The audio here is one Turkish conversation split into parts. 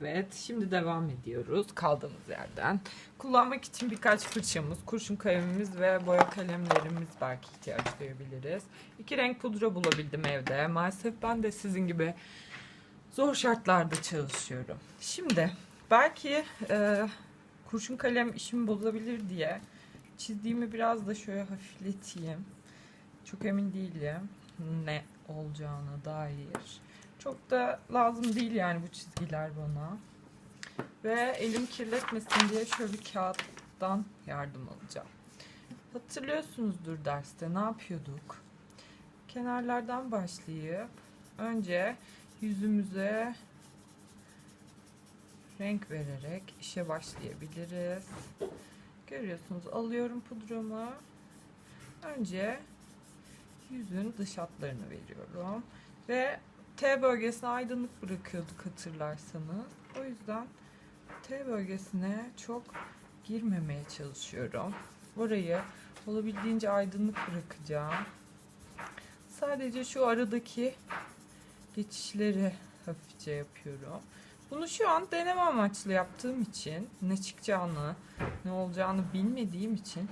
Evet, şimdi devam ediyoruz kaldığımız yerden. Kullanmak için birkaç fırçamız, kurşun kalemimiz ve boya kalemlerimiz belki ihtiyaç duyabiliriz. İki renk pudra bulabildim evde. Maalesef ben de sizin gibi zor şartlarda çalışıyorum. Şimdi belki e, kurşun kalem işimi bozabilir diye çizdiğimi biraz da şöyle hafifleteyim. Çok emin değilim ne olacağına dair. Çok da lazım değil yani bu çizgiler bana. Ve elim kirletmesin diye şöyle bir kağıttan yardım alacağım. Hatırlıyorsunuzdur derste ne yapıyorduk? Kenarlardan başlayıp önce yüzümüze renk vererek işe başlayabiliriz. Görüyorsunuz alıyorum pudramı. Önce yüzün dış hatlarını veriyorum. Ve T bölgesine aydınlık bırakıyorduk hatırlarsanız. O yüzden T bölgesine çok girmemeye çalışıyorum. Orayı olabildiğince aydınlık bırakacağım. Sadece şu aradaki geçişleri hafifçe yapıyorum. Bunu şu an deneme amaçlı yaptığım için ne çıkacağını, ne olacağını bilmediğim için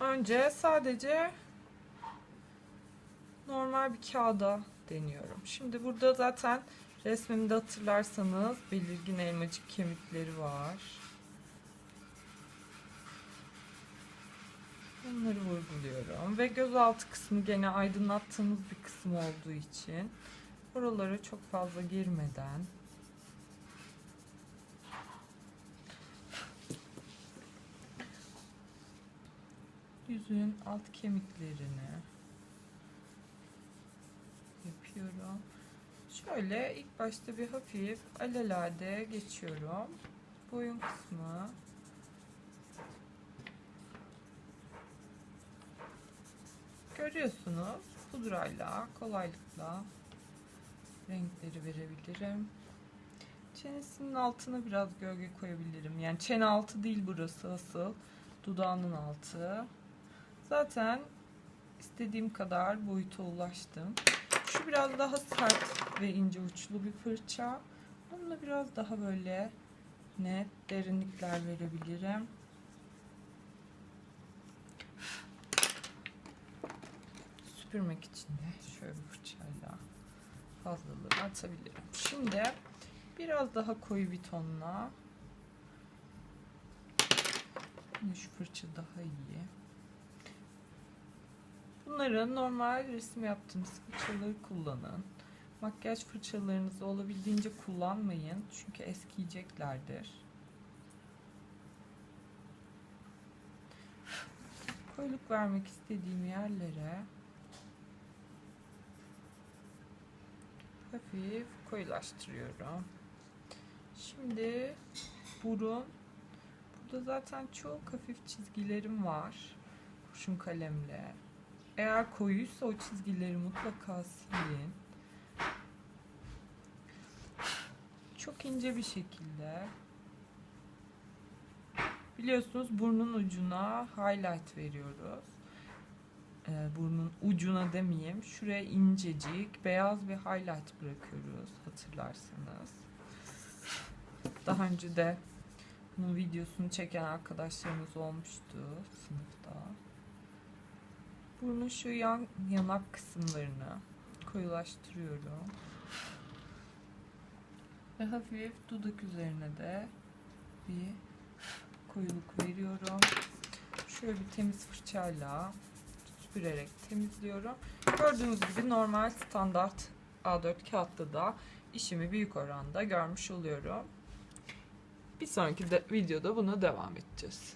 önce sadece normal bir kağıda deniyorum. Şimdi burada zaten resmimde hatırlarsanız belirgin elmacık kemikleri var. Bunları vurguluyorum ve gözaltı kısmı gene aydınlattığımız bir kısım olduğu için buralara çok fazla girmeden yüzün alt kemiklerini yapıyorum. Şöyle ilk başta bir hafif alelade geçiyorum. Boyun kısmı. Görüyorsunuz pudrayla kolaylıkla renkleri verebilirim. Çenesinin altına biraz gölge koyabilirim. Yani çene altı değil burası asıl. Dudağının altı. Zaten istediğim kadar boyuta ulaştım. Şu biraz daha sert ve ince uçlu bir fırça. Bununla biraz daha böyle net derinlikler verebilirim. Süpürmek için de şöyle fırçayla fazlalığı atabilirim. Şimdi biraz daha koyu bir tonla Yine şu fırça daha iyi. Bunları normal resim yaptığınız fırçaları kullanın. Makyaj fırçalarınızı olabildiğince kullanmayın. Çünkü eskiyeceklerdir. Koyuluk vermek istediğim yerlere hafif koyulaştırıyorum. Şimdi burun. Burada zaten çok hafif çizgilerim var. Kurşun kalemle. Eğer koyuysa o çizgileri mutlaka silin. Çok ince bir şekilde. Biliyorsunuz burnun ucuna highlight veriyoruz. Ee, burnun ucuna demeyeyim. Şuraya incecik beyaz bir highlight bırakıyoruz hatırlarsanız. Daha önce de bunun videosunu çeken arkadaşlarımız olmuştu sınıfta. Burnun şu yan yanak kısımlarını koyulaştırıyorum. Ve hafif dudak üzerine de bir koyuluk veriyorum. Şöyle bir temiz fırçayla süpürerek temizliyorum. Gördüğünüz gibi normal standart A4 kağıtta da işimi büyük oranda görmüş oluyorum. Bir sonraki de videoda buna devam edeceğiz.